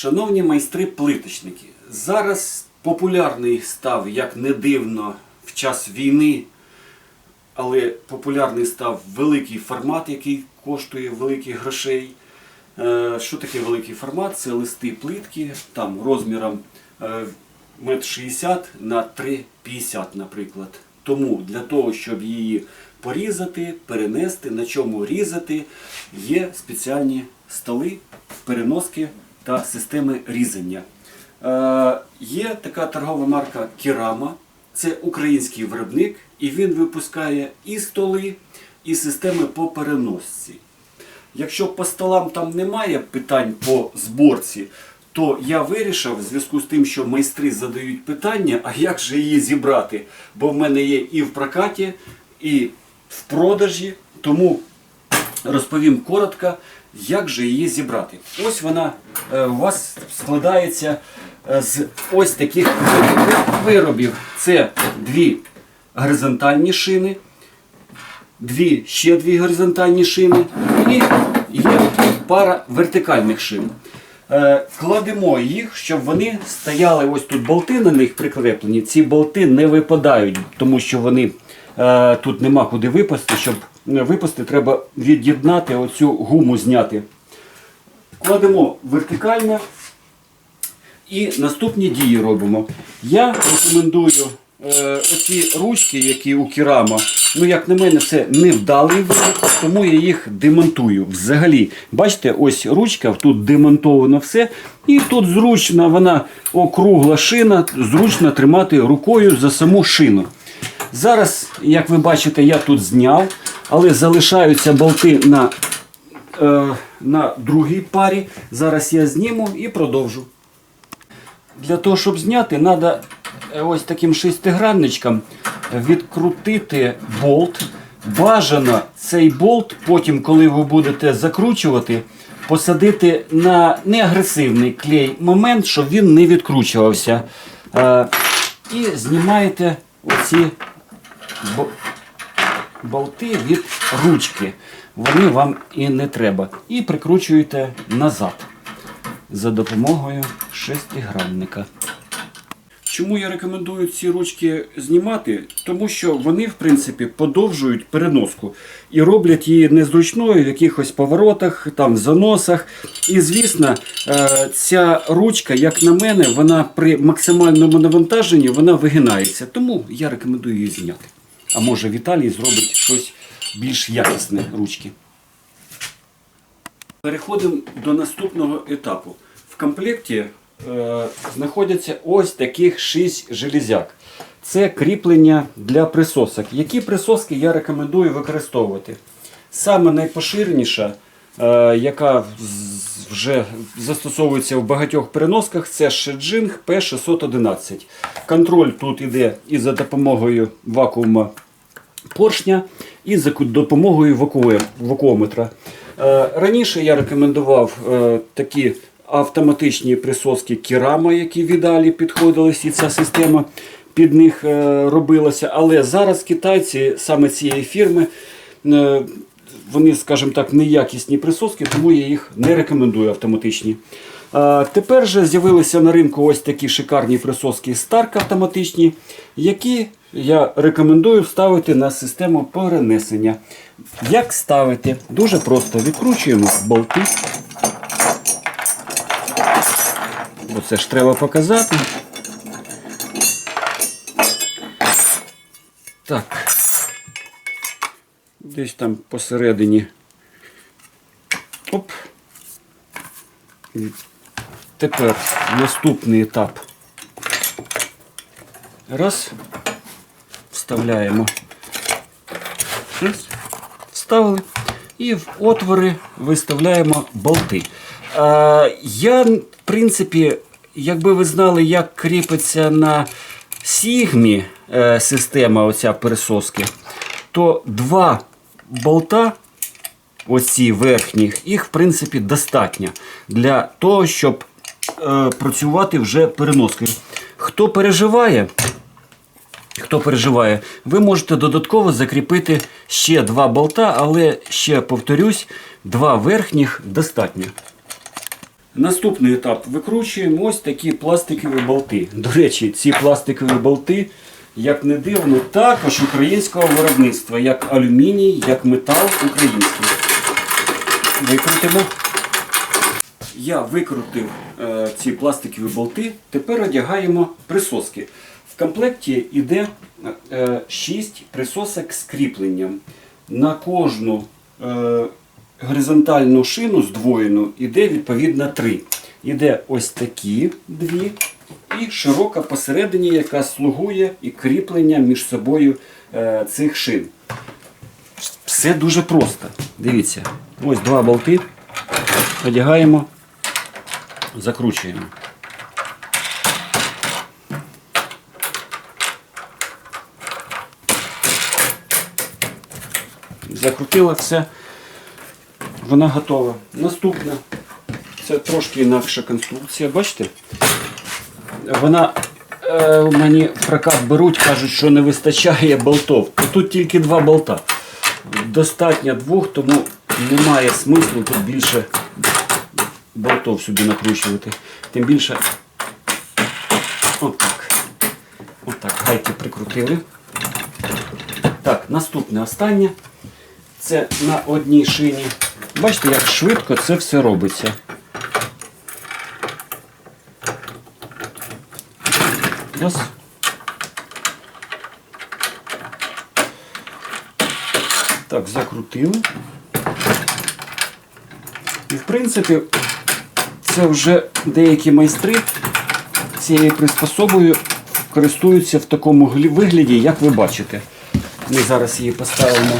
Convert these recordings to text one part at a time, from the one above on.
Шановні майстри-плиточники, зараз популярний став, як не дивно, в час війни, але популярний став великий формат, який коштує великих грошей. Е, Що таке великий формат? Це листи плитки там розміром е, 1,60 на 3,50, наприклад. Тому для того, щоб її порізати, перенести, на чому різати, є спеціальні столи, переноски та системи різання. Е, є така торгова марка Керама. Це український виробник, і він випускає і столи, і системи по переносці. Якщо по столам там немає питань по зборці, то я вирішив в зв'язку з тим, що майстри задають питання, а як же її зібрати? Бо в мене є і в прокаті, і в продажі. Тому розповім коротко, як же її зібрати. Ось вона е, у вас складається е, з ось таких виробів. Це дві горизонтальні шини, дві ще дві горизонтальні шини і є пара вертикальних шин. Е, Кладемо їх, щоб вони стояли, ось тут болти на них прикреплені. Ці болти не випадають, тому що вони тут нема куди випасти. Щоб е, випасти, треба від'єднати оцю гуму зняти. Кладемо вертикально і наступні дії робимо. Я рекомендую е, оці ручки, які у керама. Ну, як на мене, це невдалий виріб, тому я їх демонтую. Взагалі, бачите, ось ручка, тут демонтовано все. І тут зручно, вона округла шина, зручно тримати рукою за саму шину. Зараз, як ви бачите, я тут зняв, але залишаються болти на, е, на другій парі. Зараз я зніму і продовжу. Для того, щоб зняти, треба ось таким шестигранничком відкрутити болт. Бажано цей болт, потім, коли ви будете закручувати, посадити на неагресивний клей момент, щоб він не відкручувався. Е, І знімаєте оці болти від ручки. Вони вам і не треба. І прикручуєте назад за допомогою шестигранника. Чому я рекомендую ці ручки знімати? Тому що вони, в принципі, подовжують переноску і роблять її незручною в якихось поворотах, там, заносах. І, звісно, е, ця ручка, як на мене, вона при максимальному навантаженні вона вигинається. Тому я рекомендую її зняти. А може Віталій зробить щось більш якісне ручки. Переходимо до наступного етапу. В комплекті е, знаходяться ось таких 6 железяк. Це кріплення для присосок. Які присоски я рекомендую використовувати? Саме найпоширеніша, яка вже застосовується в багатьох переносках, це Shijing P611. Контроль тут іде і за допомогою вакуума поршня і за допомогою вакуометра. Е, Раніше я рекомендував е, такі автоматичні присоски керама, які в ідеалі підходились, і ця система під них е, робилася. Але зараз китайці саме цієї фірми. Вони, скажімо так, неякісні присоски, тому я їх не рекомендую автоматичні. Тепер же з'явилися на ринку ось такі шикарні присоски Stark автоматичні, які я рекомендую ставити на систему перенесення. Як ставити? Дуже просто відкручуємо болти. Бо це ж треба показати. Так. Десь там посередині. Оп. Тепер наступний етап. Раз. Вставляємо. Вставили. І в отвори виставляємо болти. А, я, в принципі, якби ви знали, як кріпиться на Сігмі е, система оця пересоски, то два болта оці верхніх, їх в принципі достатньо для того, щоб е, працювати вже переноскою. Хто переживає, хто переживає, ви можете додатково закріпити ще два болта, але ще повторюсь, два верхніх достатньо. Наступний етап викручуємо ось такі пластикові болти. До речі, ці пластикові болти, як не дивно, також українського виробництва, як алюміній, як метал український. Викрутимо. Я викрутив е, ці пластикові болти, тепер одягаємо присоски. В комплекті йде е, 6 присосок з кріпленням. На кожну е, горизонтальну шину здвоєну йде відповідно 3. Іде ось такі дві і широка посередині, яка слугує і кріплення між собою е, цих шин. Все дуже просто. Дивіться, ось два болти. Одягаємо, закручуємо. Закрутила все. Вона готова. Наступна. Це трошки інакша конструкція. Бачите? Вона е, мені в прокат беруть, кажуть, що не вистачає болтов. Тут тільки два болта. Достатньо двох, тому немає смислу тут більше болтов сюди накручувати. Тим більше отак. Отак, гайки прикрутили. Так, наступне останнє. Це на одній шині. Бачите, як швидко це все робиться. Раз. Так, закрутили. І в принципі, це вже деякі майстри цією приспособою користуються в такому вигляді, як ви бачите. Ми зараз її поставимо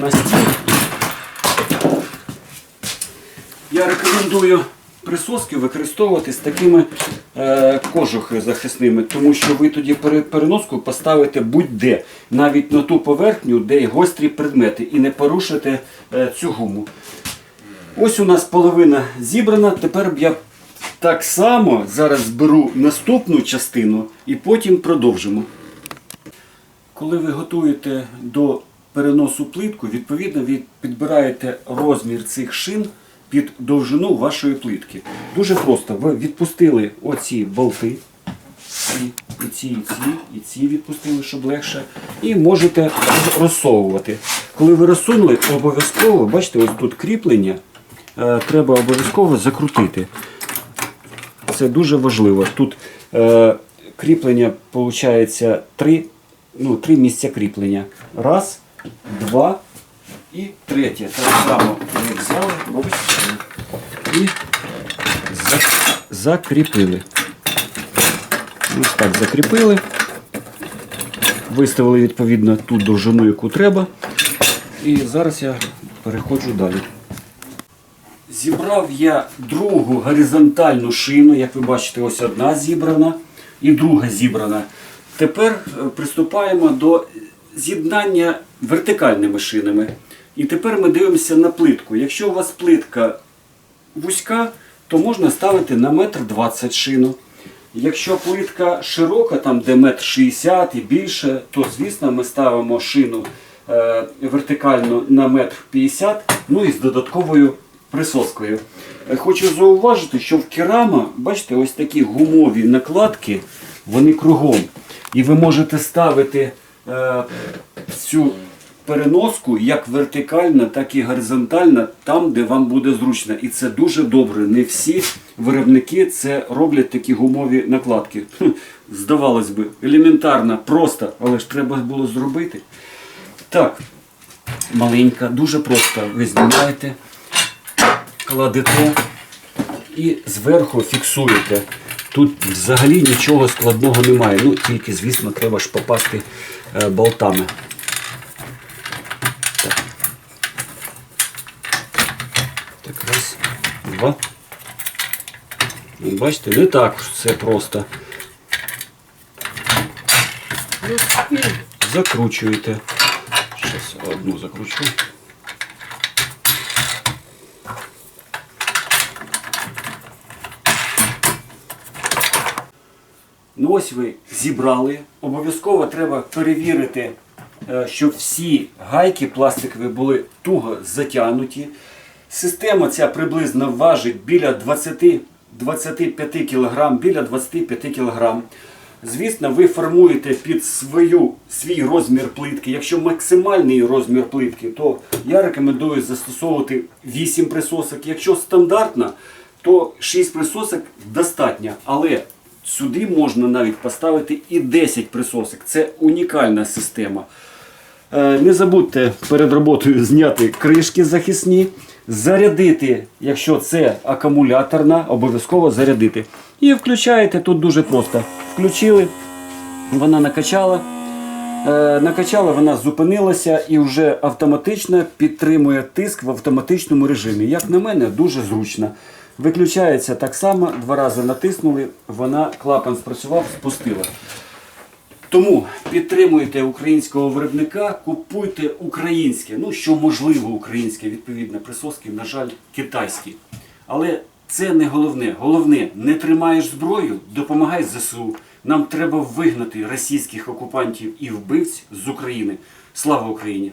на стіл. Я рекомендую присоски використовувати з такими е, кожухи захисними, тому що ви тоді переноску поставите будь-де, навіть на ту поверхню, де гострі предмети, і не порушите е, цю гуму. Ось у нас половина зібрана. Тепер я так само зараз беру наступну частину і потім продовжимо. Коли ви готуєте до переносу плитку, відповідно ви підбираєте розмір цих шин під довжину вашої плитки. Дуже просто. Ви відпустили оці болти. І, ці, і ці, і ці відпустили, щоб легше. І можете розсовувати. Коли ви розсунули, обов'язково, бачите, ось тут кріплення, е, треба обов'язково закрутити. Це дуже важливо. Тут е, кріплення виходить три, ну, три місця кріплення. Раз, два і третє. Так само ми взяли і закріпили. Ось так закріпили. Виставили відповідно ту довжину, яку треба. І зараз я переходжу далі. Зібрав я другу горизонтальну шину, як ви бачите, ось одна зібрана і друга зібрана. Тепер е, приступаємо до з'єднання вертикальними шинами. І тепер ми дивимося на плитку. Якщо у вас плитка вузька, то можна ставити на метр 20 шину. Якщо плитка широка, там де метр 60 і більше, то звісно ми ставимо шину е, вертикально на метр 50, ну і з додатковою присоскою. Е, Хочу зауважити, що в керама, бачите, ось такі гумові накладки, вони кругом. І ви можете ставити е, цю переноску як вертикальна, так і горизонтальна, там, де вам буде зручно. І це дуже добре. Не всі виробники це роблять такі гумові накладки. Здавалось би, елементарно, просто, але ж треба було зробити. Так, маленька, дуже просто. Ви знімаєте, кладете і зверху фіксуєте. Тут взагалі нічого складного немає. Ну, тільки, звісно, треба ж попасти е, болтами. Так. Так, раз, два. Бачите, не так все просто. Закручуєте. Зараз одну закручу. Ну ось ви зібрали. Обов'язково треба перевірити, е, щоб всі гайки пластикові були туго затягнуті. Система ця приблизно важить біля 20, 25 кг, біля 25 кг. Звісно, ви формуєте під свою, свій розмір плитки. Якщо максимальний розмір плитки, то я рекомендую застосовувати 8 присосок. Якщо стандартна, то 6 присосок достатньо. Але сюди можна навіть поставити і 10 присосок. Це унікальна система. Е, Не забудьте перед роботою зняти кришки захисні, зарядити, якщо це акумуляторна, обов'язково зарядити. І включаєте тут дуже просто. Включили, вона накачала. Е, Накачала, вона зупинилася і вже автоматично підтримує тиск в автоматичному режимі. Як на мене, дуже зручно. Виключається так само, два рази натиснули, вона клапан спрацював, спустила. Тому підтримуйте українського виробника, купуйте українське, ну що можливо українське, відповідно, присоски, на жаль, китайські. Але це не головне. Головне, не тримаєш зброю, допомагай ЗСУ. Нам треба вигнати російських окупантів і вбивць з України. Слава Україні!